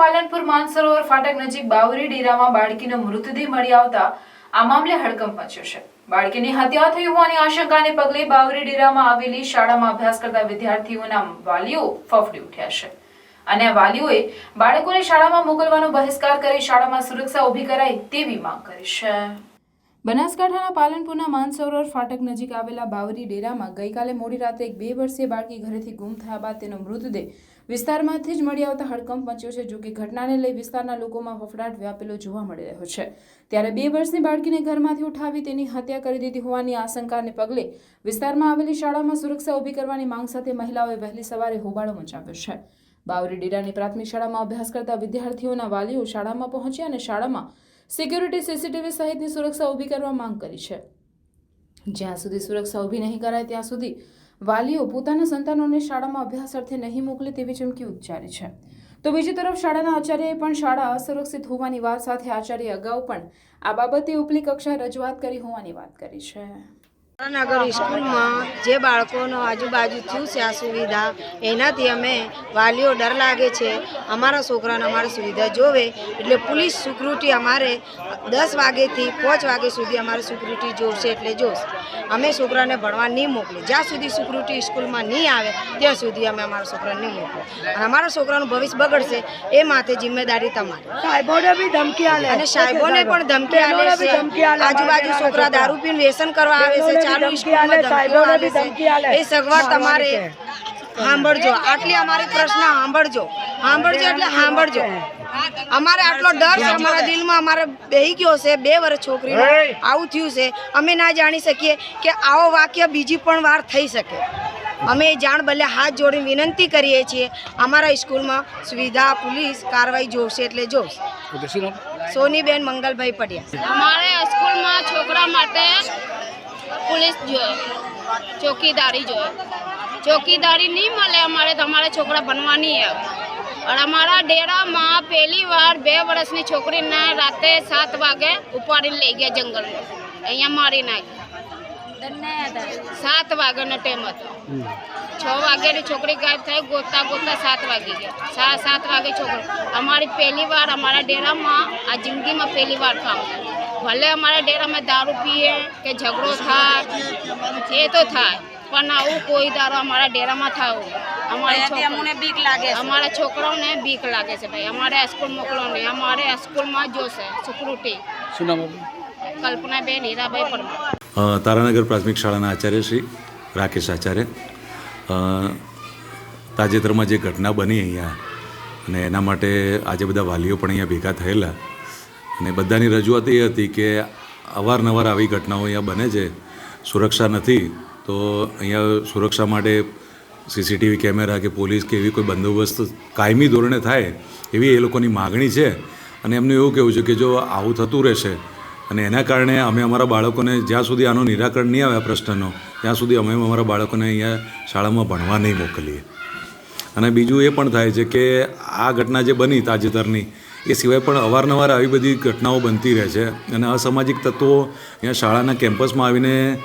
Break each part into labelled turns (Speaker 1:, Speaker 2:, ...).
Speaker 1: પાલનપુર માનસરોવર ફાટક નજીક બાવરી ડેરામાં બાળકીનો મૃતદેહ મળી આવતા આ મામલે હડકંપ મચ્યો છે. બાળકીની હત્યા થઈ હોવાની આશંકાને પગલે બાવરી ડેરામાં આવેલી શાળામાં અભ્યાસ કરતા વિદ્યાર્થીઓના વાલીઓ ફફડી ઉઠ્યા છે. અને આ વાલીઓએ બાળકોને શાળામાં મોકલવાનો બહિષ્કાર કરી શાળામાં સુરક્ષા ઊભી કરાય તેવી માંગ કરી છે. બનાસકાંઠાના પાલનપુરના માનસરોવર ફાટક નજીક આવેલા બાવરી ડેરામાં ગઈકાલે મોડી રાત્રે એક બે વર્ષીય બાળકી ઘરેથી ગુમ થયા બાદ તેનો મૃતદેહ વિસ્તારમાંથી જ મળી આવતા હડકંપ મચ્યો છે જો કે ઘટનાને લઈ વિસ્તારના લોકોમાં ફફડાટ વ્યાપેલો જોવા મળી રહ્યો છે. ત્યારે બે વર્ષની બાળકીને ઘરમાંથી ઉઠાવી તેની હત્યા કરી દીધી હોવાની આશંકાને પગલે વિસ્તારમાં આવેલી શાળામાં સુરક્ષા ઊભી કરવાની માંગ સાથે મહિલાઓએ વહેલી સવારે હોબાળો મચાવ્યો છે. બાવરી ડેરાની પ્રાથમિક શાળામાં અભ્યાસ કરતા વિદ્યાર્થીઓના વાલીઓ શાળામાં પહોંચ્યા અને શાળામાં સિક્યુરિટી સીસીટીવી સહિતની સુરક્ષા ઊભી કરવા માંગ કરી છે. જ્યાં સુધી સુરક્ષા ઊભી નહીં કરાય, ત્યાં સુધી વાલીઓ પોતાના સંતાનોને શાળામાં અભ્યાસ અર્થે નહીં મોકલે તેવી ચમકી ઉચ્ચારી છે. તો બીજી તરફ શાળાના આચાર્યએ પણ શાળા અસુરક્ષિત હોવાની વાત સાથે આચાર્ય અગાઉ પણ આ બાબતે ઉપલી કક્ષાએ રજૂઆત કરી હોવાની વાત કરી છે.
Speaker 2: નગર સ્કૂલમાં જે બાળકોનો આજુબાજુ થયું છે આ સુવિધા એનાથી અમે વાલીઓ ડર લાગે છે. અમારા છોકરાને અમારી સુવિધા જોવે. એટલે પોલીસ સિક્યુરિટી અમારે દસ વાગ્યાથી પાંચ વાગ્યા સુધી અમારે સિક્યુરિટી જોશે એટલે જોશે. અમે છોકરાને ભણવા નહીં મોકલી જ્યાં સુધી સિક્યુરિટી સ્કૂલમાં નહીં આવે ત્યાં સુધી અમે અમારા છોકરાને નહીં મોકલી અને અમારા છોકરાનું ભવિષ્ય બગડશે એ માથે જિમ્મેદારી તમારી.
Speaker 3: સાહેબોને બી ધમકી આલે.
Speaker 2: અને સાહેબોને પણ ધમકી આલે છે. આજુબાજુ છોકરા દારૂ પીને વ્યસન કરવા આવે છે ચાલુ સ્કૂલમાં
Speaker 3: આલે,
Speaker 2: ધમકીઓ
Speaker 3: સાહેબોને
Speaker 2: આલે
Speaker 3: બી ધમકી આલે.
Speaker 2: એ સગવડ તમારે સાંભળજો. આટલી અમારી પ્રશ્ન સાંભળજો. સાંભળજો એટલે સાંભળજો. અમારે આટલો ડર છે અમારા દિલમાં અમારે બેહી ગયો છે બે વર્ષ છોકરીનો. આવું થયું છે. અમે ના જાણી શકીએ કે આવો વાક્ય બીજી પણ વાર થઈ શકે. અમે જાણ ભલે હાથ જોડીને વિનંતી કરીએ છીએ અમારા સ્કૂલમાં સુવિધા પોલીસ કાર્યવાહી જોશે એટલે જોશે. સોનીબેન મંગલભાઈ પટેલ
Speaker 4: અમારે સ્કૂલમાં પોલીસ જોઈએ ચોકીદારી જોઈએ ચોકીદારી નહીં મળે અમારે તો અમારે છોકરા ભણવા નહીં આવે અને અમારા ડેરામાં પહેલી વાર બે વર્ષની છોકરીને રાતે સાત વાગે ઉપાડીને લઈ ગયા જંગલમાં અહીંયા મારી નાખી સાત વાગ્યાનો ટાઈમ હતો છ વાગ્યાની છોકરી ગાયબ થઈ ગોતતા ગોતતા સાત વાગી ગયા સા સાત વાગે છોકરી અમારી પહેલી વાર અમારા ડેરામાં આ જિંદગીમાં પહેલી વાર કામ થયું ભલે અમારા ડેરામાં દારૂ પીએ કે ઝઘડો થાય એ તો થાય. પણ આવું કોઈ દારૂ અમારા ડેરામાં થાય અમારે બીક લાગે અમારા છોકરાઓને બીક લાગે છે ભાઈ. અમારે સ્કૂલ મોકલો નહીં. અમારે સ્કૂલમાં જોશે. સિક્યુરિટી
Speaker 5: શું નામ આપનું?
Speaker 4: કલ્પનાબેન હીરાભાઈ પરમાર.
Speaker 5: તારાનગર પ્રાથમિક શાળાના આચાર્ય શ્રી રાકેશ આચાર્ય. તાજેતરમાં જે ઘટના બની અહીંયા અને એના માટે આજે બધા વાલીઓ પણ અહીંયા ભેગા થયેલા. અને બધાની રજૂઆત એ હતી કે અવારનવાર આવી ઘટનાઓ અહીંયા બને છે. સુરક્ષા નથી, તો અહીંયા સુરક્ષા માટે સીસીટીવી કેમેરા કે પોલીસ કે એવી કોઈ બંદોબસ્ત કાયમી ધોરણે થાય એવી એ લોકોની માગણી છે. અને એમનું એવું કહેવું છે કે જો આવું થતું રહેશે અને એના કારણે અમે અમારા બાળકોને જ્યાં સુધી આનું નિરાકરણ નહીં આવે આ પ્રશ્નનો, ત્યાં સુધી અમે અમારા બાળકોને અહીંયા શાળામાં ભણવા નહીં મોકલીએ. અને બીજું એ પણ થાય છે કે આ ઘટના જે બની તાજેતરની એ સિવાય પણ અવારનવાર આવી બધી ઘટનાઓ બનતી રહે છે અને અસામાજિક તત્વો અહીંયા શાળાના કેમ્પસમાં આવીને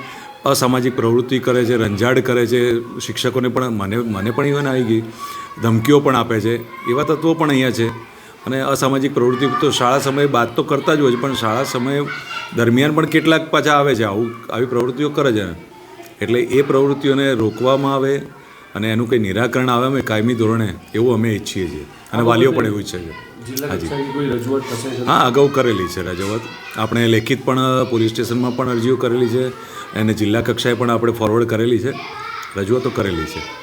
Speaker 5: અસામાજિક પ્રવૃત્તિ કરે છે, રંજાડ કરે છે. શિક્ષકોને પણ મને મને પણ ઇવન આવી ગઈ. ધમકીઓ પણ આપે છે. એવા તત્વો પણ અહીંયા છે. અને અસામાજિક પ્રવૃત્તિ તો શાળા સમયે બાદ તો કરતા જ હોય છે, પણ શાળા સમય દરમિયાન પણ કેટલાક પાછા આવે છે. આવું, આવી પ્રવૃત્તિઓ કરે છે. એટલે એ પ્રવૃત્તિઓને રોકવામાં આવે અને એનું કંઈ નિરાકરણ આવે અમે કાયમી ધોરણે એવું અમે ઈચ્છીએ છીએ. અને વાલીઓ પણ એવું ઈચ્છે છે. હાજી. હા અગાઉ કરેલી છે રજૂઆત. આપણે લેખિત પણ પોલીસ સ્ટેશનમાં પણ અરજીઓ કરેલી છે. અને જિલ્લા કક્ષાએ પણ આપણે ફોરવર્ડ કરેલી છે. રજૂઆતો કરેલી છે.